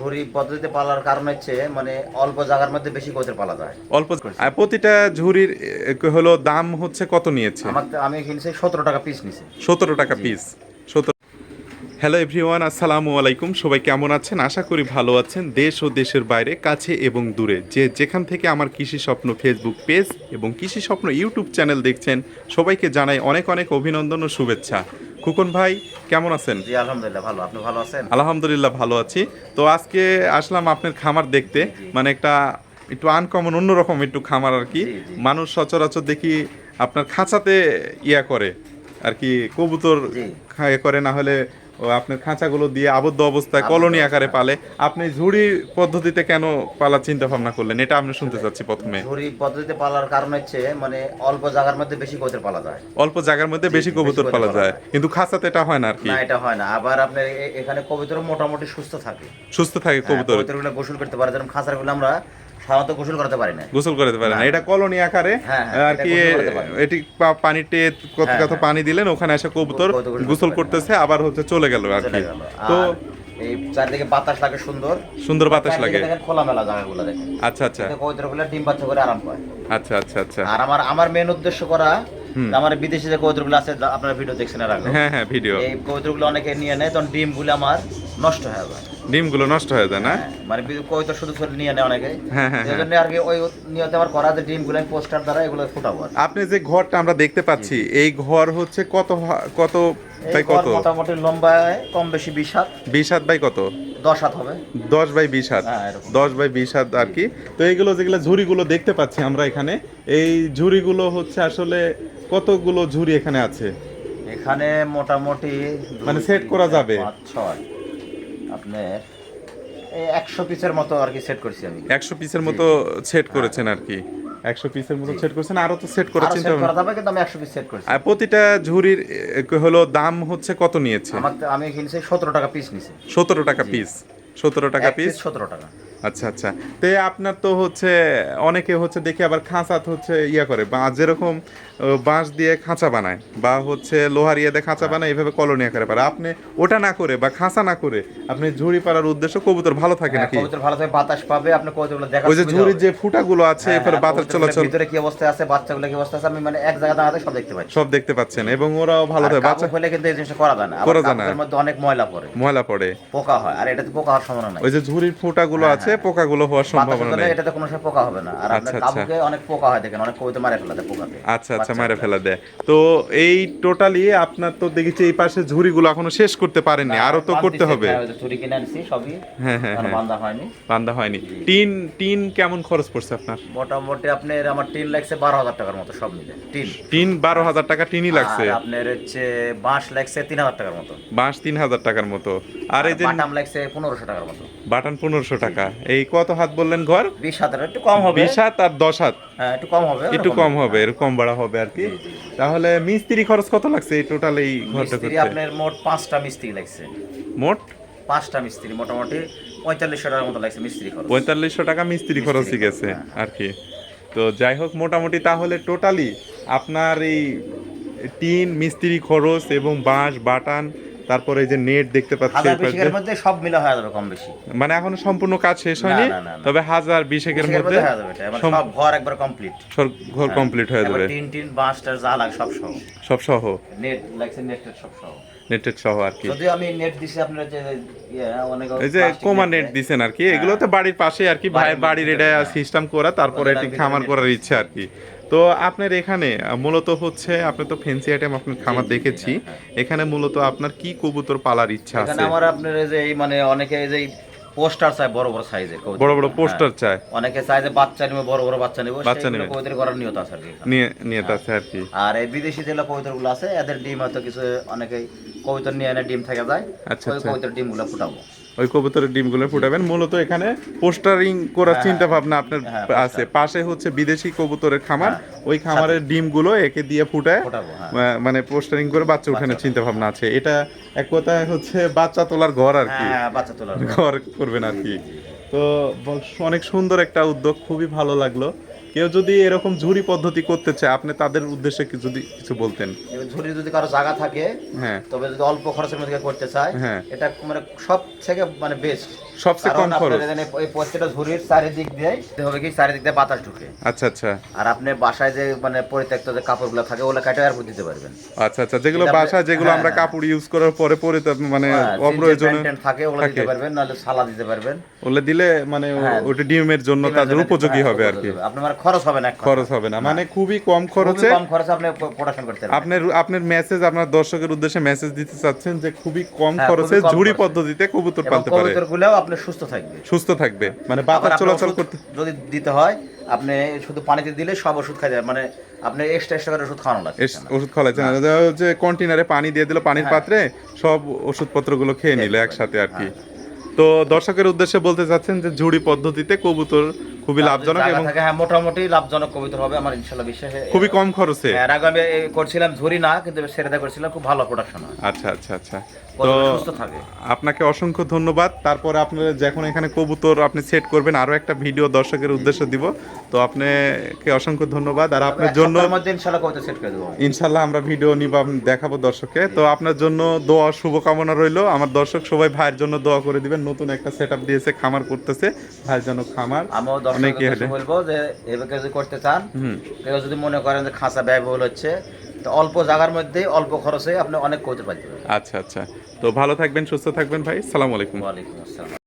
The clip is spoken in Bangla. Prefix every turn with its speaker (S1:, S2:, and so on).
S1: ঝুরি পদ্ধতিতে পালার কারণ হচ্ছে মানে অল্প জায়গার মধ্যে বেশি কবুতর পালা যায়।
S2: অল্প আর প্রতিটা ঝুড়ির হলো দাম হচ্ছে কত নিয়েছে?
S1: আমার আমি কিনছি সতেরো টাকা পিস নিছি।
S2: সতেরো টাকা পিস সতেরো হ্যালো এভরিওয়ান আসসালামু আলাইকুম। সবাই কেমন আছেন? আশা করি ভালো আছেন। দেশ ও দেশের বাইরে কাছে এবং দূরে। যে যেখান থেকে আমার কৃষি স্বপ্ন ফেসবুক পেজ এবং কৃষি স্বপ্ন ইউটিউব চ্যানেল দেখছেন সবাইকে জানাই অনেক অনেক অভিনন্দন ও শুভেচ্ছা। খুকন ভাই কেমন আছেন?
S1: জি আলহামদুলিল্লাহ ভালো। আপনি ভালো আছেন?
S2: আলহামদুলিল্লাহ ভালো আছি। তো আজকে আসলাম আপনার খামার দেখতে। মানে একটা একটু আনকমন অন্যরকম একটু খামার আর কি। মানুষ সচরাচর দেখি আপনার খাঁচাতে ইয়া করে। আর কি কবুতর খায় ইয়ে করে না হলে আপনার খাঁচাগুলো দিয়ে আবদ্ধ অবস্থায় কলোনি আকারে পালে। আপনি ঝুড়ি পদ্ধতিতে কেন পালার চিন্তা ভাবনা করলেন? এটা আমি শুনতে চাচ্ছি প্রথমে।
S1: ঝুরি পদ্ধতিতে পালার কারণ হচ্ছে মানে অল্প জায়গার মধ্যে বেশি কবুতর পালা যায়।
S2: অল্প জায়গার মধ্যে বেশি কবুতর পালা যায়। কিন্তু খাঁচাতে এটা হয় না আর কি।
S1: না এটা হয় না। আবার আপনার এ- এখানে কবুতর মোটামুটি সুস্থ থাকে।
S2: সুস্থ থাকে কবুতর।
S1: কবুতরগুলো গোসল করতে পারে। যেরকম খাঁচারগুলো আমরা সাধারণত গোসল করতে পারি না
S2: গোসল করতে পারে না। এটা কলোনি আকারে
S1: হ্যাঁ, হ্যাঁ,
S2: আর কি। এটি পানিতে কত
S1: হ্যাঁ।
S2: পানি দিলেন ওখানে এসে কবুতর
S1: গোসল
S2: করতেছে আবার হচ্ছে চলে গেল আর কি। তো
S1: এই চারদিকে বাতাস লাগে সুন্দর।
S2: সুন্দর বাতাস লাগে।
S1: খোলামেলা জায়গাগুলো দেখেন।
S2: আচ্ছা আচ্ছা।
S1: কবুতরগুলো ডিম বাচ্চা করে আরাম পায়।
S2: আচ্ছা আচ্ছা আচ্ছা।
S1: আর আমার আমার মেন উদ্দেশ্য করা আমার বিদেশি যে কবুতরগুলো আছে আপনারা ভিডিও দেখছেন আগে।
S2: হ্যাঁ হ্যাঁ ভিডিও
S1: এই কবুতরগুলো অনেকে নিয়ে নেয় তখন ডিমগুলো আমার নষ্ট হয়ে যায়।
S2: ডিমগুলো নষ্ট হয়ে যায় না?
S1: হ্যাঁ, মানে শুধু শুধু নিয়ে নেয় অনেকে।
S2: হ্যাঁ, হ্যাঁ,
S1: এই জন্য আর কি ওই নিয়তে আমার করা যে ডিমগুলো আমি পোস্টার দ্বারা এগুলো ফুটাবো।
S2: আপনি যে ঘরটা আমরা দেখতে পাচ্ছি এই ঘর হচ্ছে কত কত বাই কত?
S1: মোটামুটি লম্বা কম বেশি বিশ হাত।
S2: বিশ হাত বাই কত?
S1: দশ হাত হবে।
S2: দশ বাই বিশ হাত। দশ বাই বিশ হাত আর কি। তো এইগুলো যেগুলো ঝুড়িগুলো দেখতে পাচ্ছি আমরা এখানে এই ঝুড়িগুলো হচ্ছে আসলে কতগুলো ঝুড়ি এখানে আছে?
S1: এখানে মোটামুটি
S2: মানে
S1: সেট
S2: করা যাবে?
S1: ছয়। আপনার এই একশো পিসের মতো আর কি সেট করছি আমি।
S2: একশো পিসের মতো সেট করেছেন আর কি। একশো পিসের মতো সেট করেছেন আরও তো সেট করেছেন
S1: করা যাবে কিন্তু আমি একশো পিস সেট করেছি।
S2: আর প্রতিটা ঝুড়ির হলো দাম হচ্ছে কত নিয়েছে?
S1: আমার আমি কিনছি সতেরো টাকা পিস নিছি।
S2: সতেরো টাকা পিস সতেরো টাকা পিস
S1: সতেরো টাকা।
S2: আচ্ছা আচ্ছা। তো আপনার তো হচ্ছে অনেকে হচ্ছে দেখি আবার খাঁচাত হচ্ছে ইয়া করে বা যেরকম বাঁশ দিয়ে খাঁচা বানায় বা হচ্ছে লোহার ইয়ে দিয়ে খাঁচা বানায় এইভাবে কলোনি আকারে পারে আপনি ওটা না করে বা খাঁচা না করে আপনি ঝুড়ি পাড়ার উদ্দেশ্য কবুতর ভালো থাকে
S1: হ্যাঁ,
S2: নাকি?
S1: কবুতর ভালো থাকে বাতাস পাবে আপনি কবুতরগুলো দেখা
S2: ওই যে ঝুড়ির যে ফুটাগুলো আছে এরপরে বাতাস চলাচল।
S1: ভিতরে কি অবস্থা আছে বাচ্চাগুলো কি অবস্থা আছে আমি মানে এক জায়গা দাঁড়াতে সব দেখতে পাচ্ছি।
S2: সব দেখতে পাচ্ছেন এবং ওরাও ভালো থাকে। বাচ্চা
S1: হলে কিন্তু এই জিনিসটা করা যায় না।
S2: করা যায় না।
S1: কাবুদের মধ্যে অনেক ময়লা পড়ে।
S2: ময়লা পড়ে।
S1: পোকা হয় আর এটাতে পোকা হওয়ার সম্ভাবনা নাই।
S2: ওই যে ঝুড়ির ফুটাগুলো আছে পোকাগুলো হওয়ার সম্ভাবনা নেই।
S1: এটাতে কোনো সময় পোকা হবে না। আর আপনার
S2: আচ্ছা, আচ্ছা।
S1: কাবুকে অনেক পোকা হয় দেখেন অনেক কবিতা মারে ফেলাতে পোকাতে
S2: আচ্ছা আচ্ছা মারে ফেলা দেয় তো এই টোটালি আপনার তো দেখেছি এই পাশে ঝুড়িগুলো এখনও শেষ করতে পারেননি আরও তো করতে হবে।
S1: ছুরি কিনে আনছি সবই।
S2: হ্যাঁ হ্যাঁ হ্যাঁ।
S1: বান্ধা হয়নি।
S2: বান্ধা হয়নি। টিন টিন কেমন খরচ পড়ছে আপনার?
S1: মোটামুটি আপনার আমার টিন লাগছে বারো হাজার টাকার মতো সব মিলে টিন।
S2: টিন বারো হাজার টাকা টিনই লাগছে?
S1: আপনার হচ্ছে বাঁশ লাগছে তিন হাজার টাকার মতো।
S2: বাঁশ তিন হাজার টাকার মতো। আর এই যে
S1: বাটাম লাগছে পনেরোশো টাকার মতো।
S2: বাটান পনেরোশো টাকা। এই কত হাত বললেন ঘর?
S1: বিশ হাজার একটু কম হবে।
S2: বিশ হাত আর দশ হাত।
S1: হ্যাঁ একটু কম হবে
S2: একটু কম হবে এর কম বাড়া হবে আর কি। তাহলে মিস্ত্রি খরচ কত লাগছে এই টোটাল এই ঘরটা করতে?
S1: আপনার মোট পাঁচটা মিস্ত্রি লাগছে।
S2: মোট?
S1: পাঁচটা মিস্ত্রি মোটামুটি পঁয়তাল্লিশশো টাকার মতো লাগছে মিস্ত্রি খরচ।
S2: পঁয়তাল্লিশশো টাকা মিস্ত্রি খরচই গেছে
S1: হ্যাঁ।
S2: আর কি। তো যাই হোক মোটামুটি তাহলে টোটালি আপনার এই টিন মিস্ত্রি খরচ এবং বাঁশ বাটান তারপরে এই যে নেট দেখতে পাচ্ছি
S1: হাজার মধ্যে সব মিলা হয়ে যাবে কম বেশি।
S2: মানে এখনও সম্পূর্ণ কাজ শেষ হয়নি। তবে হাজার বিশেকের মধ্যে
S1: হয়ে যাবে সব ঘর একবার কমপ্লিট
S2: ঘর কমপ্লিট হয়ে যাবে।
S1: টিন টিন বাঁশ টাস যা লাগে সব সহ।
S2: সব সহ?
S1: নেট লাগছে নেট সব সহ।
S2: নেটের সহ আর কি।
S1: যদিও আমি নেট দিছি আপনার যে ইয়ে, অনেক
S2: এই যে কোমা নেট। দিছেন আর কি এগুলো তো বাড়ির পাশে আর কি ভাই
S1: বাড়ির
S2: এটা
S1: হ্যাঁ।
S2: সিস্টেম করা তারপরে এটি খামার করার ইচ্ছা আর কি। তো আপনার এখানে মূলত হচ্ছে আপনি তো ফেন্সি আইটেম আপনার খামার দেখেছি। এখানে মূলত আপনার কি কবুতর পালার ইচ্ছা
S1: এখানে
S2: আছে?
S1: আমার আপনার যে এই মানে অনেকে এই যে পোস্টার চায় বড় বড় সাইজের
S2: বড় বড় পোস্টার চায়?
S1: অনেকে চায় যে বাচ্চা নিবে বড় বড় বাচ্চা নিবে
S2: বাচ্চা নিবে।
S1: কবুতর করার নিয়ত আছে আর কি এখানে।
S2: নিয়ে নিয়ে আছে আর কি।
S1: আর এই বিদেশি যেগুলো কবুতরগুলো আছে এদের ডিম হয়তো কিছু অনেকেই কবুতর নিয়ে এনে ডিম থেকে যায়
S2: আচ্ছা, আচ্ছা।
S1: কবুতর ডিমগুলো ফুটাবো।
S2: ওই কবুতরের ডিমগুলো ফুটাবেন। মূলত এখানে পোস্টারিং করার
S1: হ্যাঁ,
S2: চিন্তা ভাবনা আপনার
S1: হ্যাঁ,
S2: আছে। পাশে হচ্ছে বিদেশি কবুতরের খামার।
S1: হ্যাঁ,
S2: ওই খামারের ডিমগুলো একে দিয়ে ফুটায়।
S1: হ্যাঁ।
S2: মানে পোস্টারিং করে বাচ্চা উঠানোর চিন্তা ভাবনা আছে। এটা এক কথায় হচ্ছে বাচ্চা তোলার ঘর আর কি।
S1: হ্যাঁ বাচ্চা তোলার
S2: ঘর। করবেন আর কি। তো অনেক সুন্দর একটা উদ্যোগ। খুবই ভালো লাগল। কেউ যদি এরকম ঝুড়ি পদ্ধতি করতে চায় আপনি তাদের উদ্দেশ্যে কি- যদি কিছু বলতেন?
S1: ঝুড়ি যদি কারও জায়গা থাকে
S2: হ্যাঁ।
S1: তবে যদি অল্প খরচের মধ্যে করতে চায়
S2: হ্যাঁ।
S1: এটা মানে সব থেকে মানে বেস্ট
S2: সবচেয়ে কম খরচ।
S1: এই প্রত্যেকটা ঝুড়ির চারিদিক দিয়ে হবে কি চারিদিক দিয়ে বাতাস ঢুকে।
S2: আচ্ছা আচ্ছা।
S1: আর আপনি বাসায় যে মানে পরিত্যক্ত যে কাপড়গুলো থাকে ওগুলো কাটে আর দিতে পারবেন।
S2: আচ্ছা আচ্ছা যেগুলো
S1: এটা আপনি-
S2: বাসা যেগুলো
S1: হ্যাঁ,
S2: আমরা
S1: হ্যাঁ।
S2: কাপড় ইউজ করার পরে পরে মানে
S1: হ্যাঁ,
S2: অপ্রয়োজনীয়
S1: থাকে ওগুলো দিতে পারবেন নাহলে সালা দিতে পারবেন।
S2: ওগুলো দিলে মানে। ওটা ডিমের জন্য তাদের উপযোগী হবে আর কি।
S1: আপনার মানে খরচ হবে না
S2: খরচ হবে না। মানে খুবই কম খরচে
S1: কম খরচে আপনি প্রোডাকশন করতে পারবেন।
S2: আপনার আপনার মেসেজ আপনার দর্শকের উদ্দেশ্যে মেসেজ দিতে চাচ্ছেন যে খুবই কম
S1: হ্যাঁ,
S2: খরচে ঝুড়ি পদ্ধতিতে কবুতর পালতে পারে।
S1: কবুতরগুলোও আপনি সুস্থ থাকবে।
S2: সুস্থ থাকবে। মানে বাতাস চলাচল করতে
S1: যদি দিতে হয় আপনি শুধু পানিতে দিলে সব ওষুধ খাই যায়। মানে আপনি এক্সট্রা এক্সট্রা করে ওষুধ খাওয়ানো
S2: এস- ওষুধ খাওয়াচ্ছে না। যে কন্টেনারে পানি দিয়ে দিল পানির
S1: হ্যাঁ।
S2: পাত্রে সব ওষুধপত্রগুলো খেয়ে নিল। একসাথে আর কি।
S1: হ্যাঁ।
S2: তো দর্শকের উদ্দেশ্যে বলতে চাচ্ছেন যে ঝুড়ি পদ্ধতিতে কবুতর খুবই লাভজনক এবং
S1: থাকে, হ্যাঁ মোটামুটি লাভজনক কবুতর হবে আমার ইনশাল্লাহ বিশ্বাসে।
S2: খুবই কম খরচে?
S1: এর আগে আমি করছিলাম ঝুরি না কিন্তু সেরেদা করছিলাম খুব ভালো প্রোডাকশন হয়।
S2: আচ্ছা আচ্ছা আচ্ছা। তো আপনাকে অসংখ্য ধন্যবাদ। তারপরে আপনারা যখন এখানে কবুতর আপনি সেট করবেন আরও একটা ভিডিও দর্শকের উদ্দেশ্যে দিব। তো আপনাকে অসংখ্য ধন্যবাদ। আর আপনার জন্য
S1: ইনশাল্লাহ কবুতর সেট করে দেবো।
S2: ইনশাল্লাহ আমরা ভিডিও নিব দেখাবো দর্শককে। তো আপনার জন্য দোয়া শুভকামনা রইল। আমার দর্শক সবাই ভাইয়ের জন্য দোয়া করে দিবেন। নতুন একটা সেট দিয়েছে খামার করতেছে। ভাইয়ের জন্য খামার। অনেকে
S1: বলব যে এভাবে যদি করতে চান
S2: হুম।
S1: কেউ যদি মনে করেন যে খাঁচা ব্যয়বহুল হচ্ছে তো অল্প জায়গার মধ্যে অল্প খরচে আপনি অনেক কবুতর পাইতে পারবেন।
S2: আচ্ছা আচ্ছা। তো ভালো থাকবেন সুস্থ থাকবেন ভাই। সালাম আলাইকুম।
S1: ওয়ালাইকুম আসসালাম।